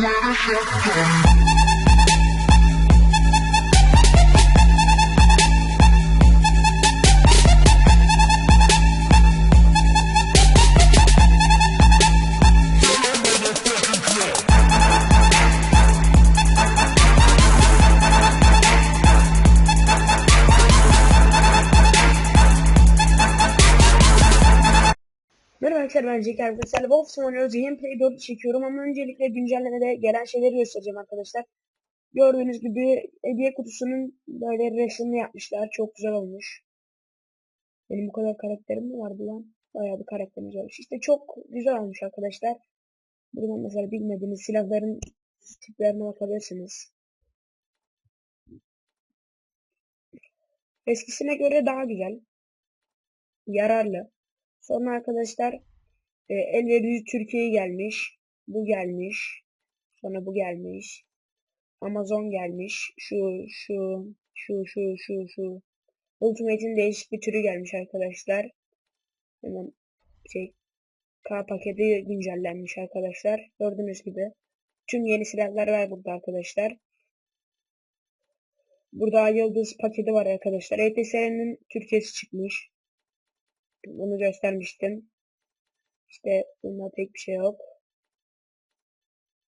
where the shot's Merhaba Zeki arkadaşlar. Wolfsman oynuyoruz. Gameplay 4 çekiyorum ama öncelikle güncellemede gelen şeyleri göstereceğim arkadaşlar. Gördüğünüz gibi hediye kutusunun böyle resmini yapmışlar. Çok güzel olmuş. Benim bu kadar karakterim mi vardı lan? Bayağı bir karakterimiz olmuş. İşte çok güzel olmuş arkadaşlar. Buradan mesela bilmediğiniz silahların tiplerine bakabilirsiniz. Eskisine göre daha güzel. Yararlı. Sonra arkadaşlar e, elverici Türkiye gelmiş. Bu gelmiş. Sonra bu gelmiş. Amazon gelmiş. Şu şu şu şu şu şu. Ultimate'in değişik bir türü gelmiş arkadaşlar. Hemen şey K paketi güncellenmiş arkadaşlar. Gördüğünüz gibi. Tüm yeni silahlar var burada arkadaşlar. Burada yıldız paketi var arkadaşlar. ETS'nin Türkiye'si çıkmış. Bunu göstermiştim. İşte bunda pek bir şey yok.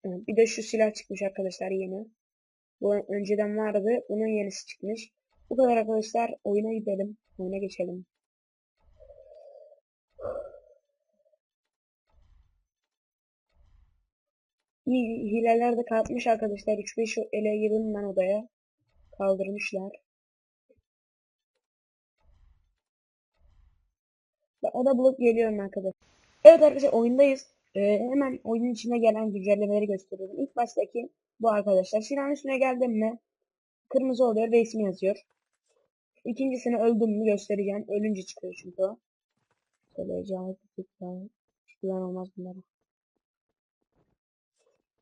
Evet, Bir de şu silah çıkmış arkadaşlar yeni. Bu önceden vardı. Bunun yenisi çıkmış. Bu kadar arkadaşlar. Oyuna gidelim. Oyuna geçelim. İyi hileler de kalkmış arkadaşlar. 3-5 ele girdim ben odaya. Kaldırmışlar. Ve oda bulup geliyorum arkadaşlar. Evet arkadaşlar oyundayız. Ee, hemen oyunun içine gelen güncellemeleri gösteriyorum. İlk baştaki bu arkadaşlar. Silahın üstüne geldim mi kırmızı oluyor ve ismi yazıyor. İkincisini öldüm mü göstereceğim. Ölünce çıkıyor çünkü o. Tutuklar. Güven olmaz bunlara.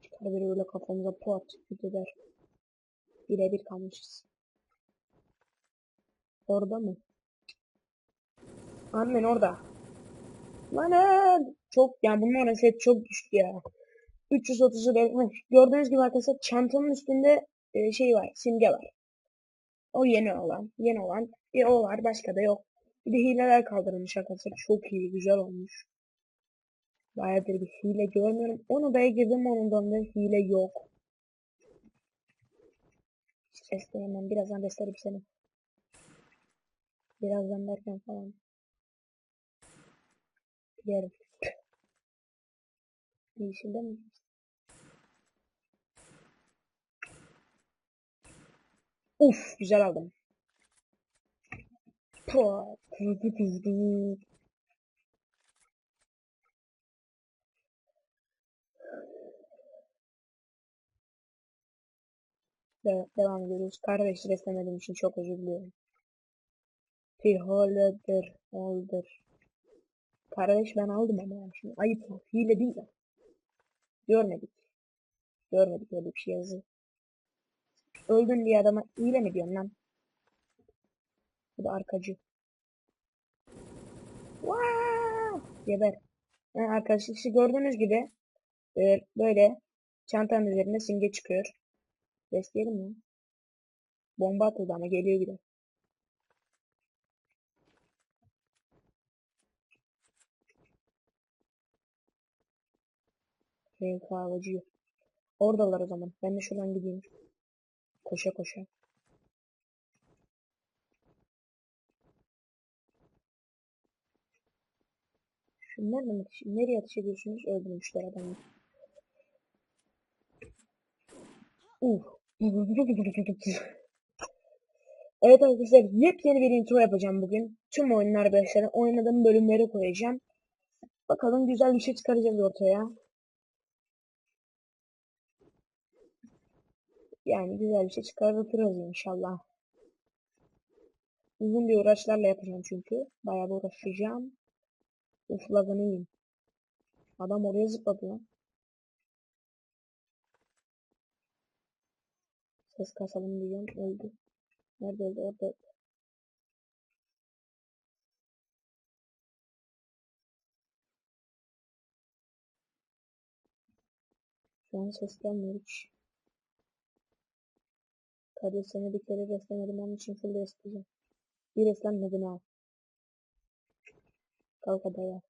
Çıkar biri böyle kafamıza pot gider. Birebir kalmışız. Orada mı? Annen orada. Lan çok yani bunların set çok düştü ya. 330'u geçmiş. Gördüğünüz gibi arkadaşlar çantanın üstünde e, şey var, simge var. O yeni olan, yeni olan bir o var, başka da yok. Bir de hileler kaldırılmış arkadaşlar. Çok iyi, güzel olmuş. Bayağıdır bir hile görmüyorum. Onu da girdim ondan da hile yok. Desteğimden birazdan desterim seni. Birazdan derken falan. Yerim. Yeşilde mi? Uf güzel aldım. Puh, kızdı kızdı. Evet, devam ediyoruz. Kardeş reslemediğim için çok özür diliyorum. Piholedir, oldur. Kardeş ben aldım ama ya. Şimdi ayıp hile değil mi? Görmedik. Görmedik öyle bir şey yazı. Öldün diye adama hile mi diyorsun lan? Bu da arkacı. Wow! Geber. Yani arkadaşlar işte gördüğünüz gibi e, böyle çantanın üzerinde simge çıkıyor. Besleyelim mi? Bomba atıldı ama geliyor bir de. Kahvacı. Oradalar o zaman. Ben de şuradan gideyim. Koşa koşa. Şunlar mı? Nereye ateş ediyorsunuz? Öldürmüşler adamı. Uf. Evet arkadaşlar yepyeni bir intro yapacağım bugün. Tüm oyunlar arkadaşlar oynadığım bölümleri koyacağım. Bakalım güzel bir şey çıkaracağız ortaya. Yani güzel bir şey çıkartırız inşallah. Uzun bir uğraşlarla yapacağım çünkü. Bayağı uğraşacağım. Uf lagını yiyeyim. Adam oraya zıpladı lan. Ses kasalım diyeceğim. Öldü. Nerede öldü? Orada öldü. Şu an ses gelmiyor hiç. Kardeş seni bir kere beslemedim onun için full besleyeceğim. Bir beslenmedin ha. Kalk hadi ayağa.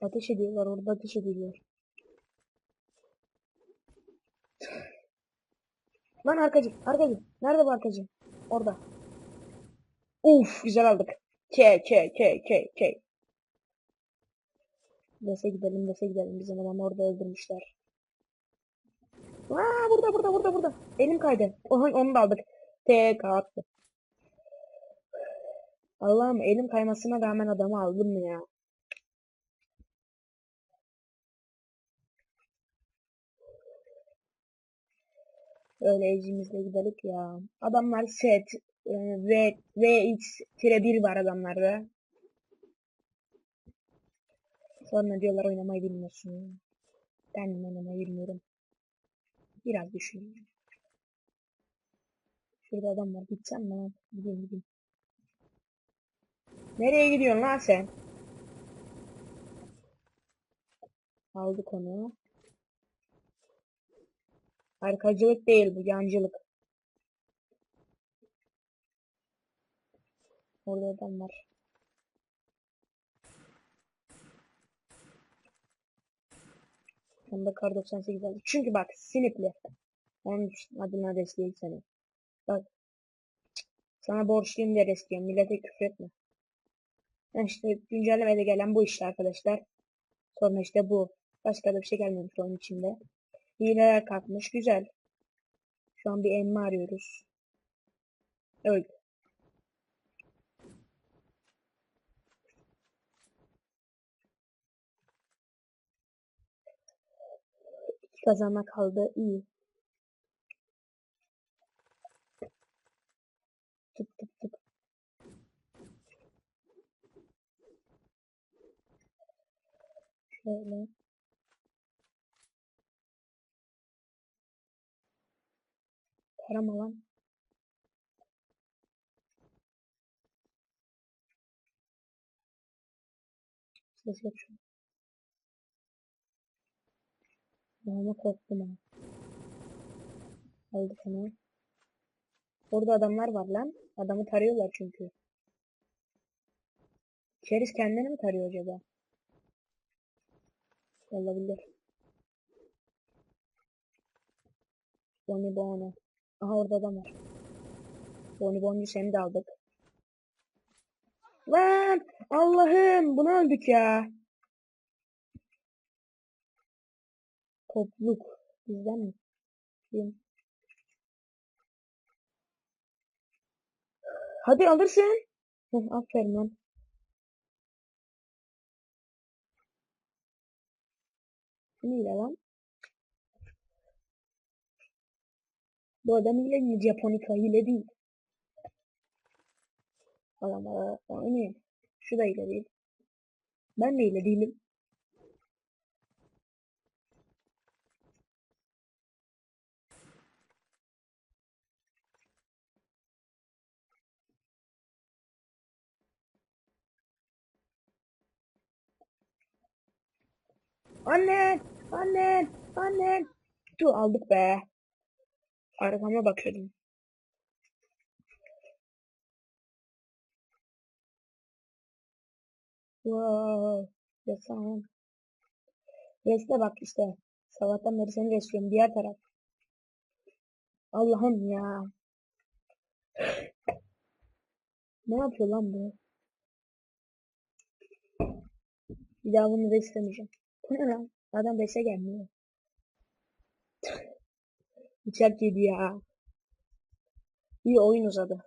Ateş ediyorlar orada ateş ediyorlar. Lan arkacı, arkacı. Nerede bu arkacı? Orada. Uf, güzel aldık. K, K, K, K, K. Dese gidelim, dese gidelim. Bizim adamı orada öldürmüşler. Aa, burada, burada, burada, burada. Elim kaydı. Oha, onu da aldık. Tek attı. Allah'ım elim kaymasına rağmen adamı aldım ya. Öyle ecimizle gidelim ya. Adamlar set e, V VX-1 var adamlarda. Sonra diyorlar oynamayı bilmiyorsun. Ben oynamayı bilmiyorum. Biraz düşünüyorum. Şurada adam var. Gideceğim mi lan? Gideyim gideyim. Nereye gidiyorsun lan sen? Aldık onu. Arkacılık değil bu, yancılık. Orada adam var. Sonunda kar 98 aldı. Çünkü bak sinipli. Onun adına desteği seni. Bak. Sana borçluyum diye desteğim. Millete küfür etme. Yani işte güncellemede gelen bu işte arkadaşlar. Sonra işte bu. Başka da bir şey gelmemiş onun içinde. Hileler kalkmış. Güzel. Şu an bir emmi arıyoruz. Öldü. İki kazanma kaldı. İyi. Tık tık tık. Şöyle. Tarama lan. Ses yok şu an. Ama korktum ha. Aldık onu. Orada adamlar var lan. Adamı tarıyorlar çünkü. Keriz kendini mi tarıyor acaba? Olabilir. Bonnie Bono. Aha orada adam var. Bonnie Boncu seni de aldık. Lan Allah'ım bunu öldük ya. Topluluk bizden mi? Kim? Hadi alırsın. Aferin lan. Hile lan. Bu adam hile. Japonika hile değil. Adamlara oynayayım. Şu da hile değil. Ben de hile değilim. Anne! Anne! Anne! Dur aldık be. Arkama bakıyordum. Wow. Yasam. Resle bak işte. Sabahtan beri seni resliyorum. Diğer taraf. Allah'ım ya. Ne yapıyor lan bu? Bir daha bunu. Bu Adam resle gelmiyor. Bıçak yedi ya. İyi oyun uzadı.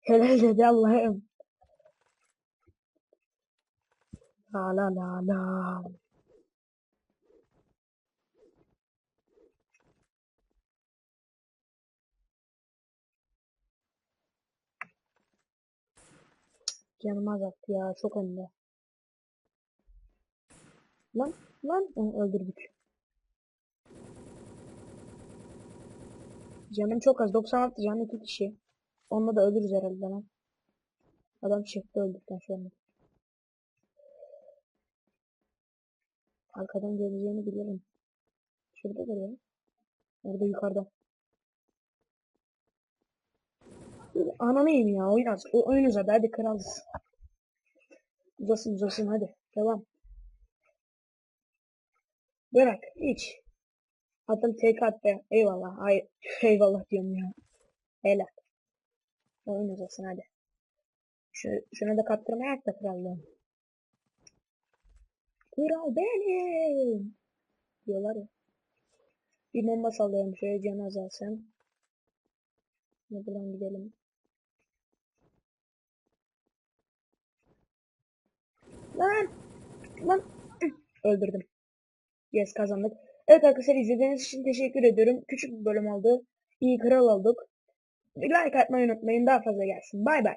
Helal dedi Allah'ım. La la la la. Canım azalttı ya çok önde. Lan lan onu öldürdük. Canım çok az 96 canım iki kişi. Onunla da ölürüz herhalde lan. Adam çıktı öldükten sonra. Arkadan geleceğini bilirim. Şurada duruyor. Orada yukarıda. Ananı yiyeyim ya oyun az. O, oyun uzadı hadi kralız. Uzasın uzasın hadi. Devam. Bırak hiç. Adam tek attı. Eyvallah. Hayır. Eyvallah diyorum ya. Helal. Oyun uzasın hadi. Şu, şuna da kaptırmayak da krallığım. Kral benim. Diyorlar ya. Bir bomba sallıyorum şöyle canı azalsın. Şimdi buradan gidelim. Lan! Lan! Öldürdüm. Yes kazandık. Evet arkadaşlar izlediğiniz için teşekkür ediyorum. Küçük bir bölüm oldu. İyi kral olduk. Like atmayı unutmayın. Daha fazla gelsin. Bay bay.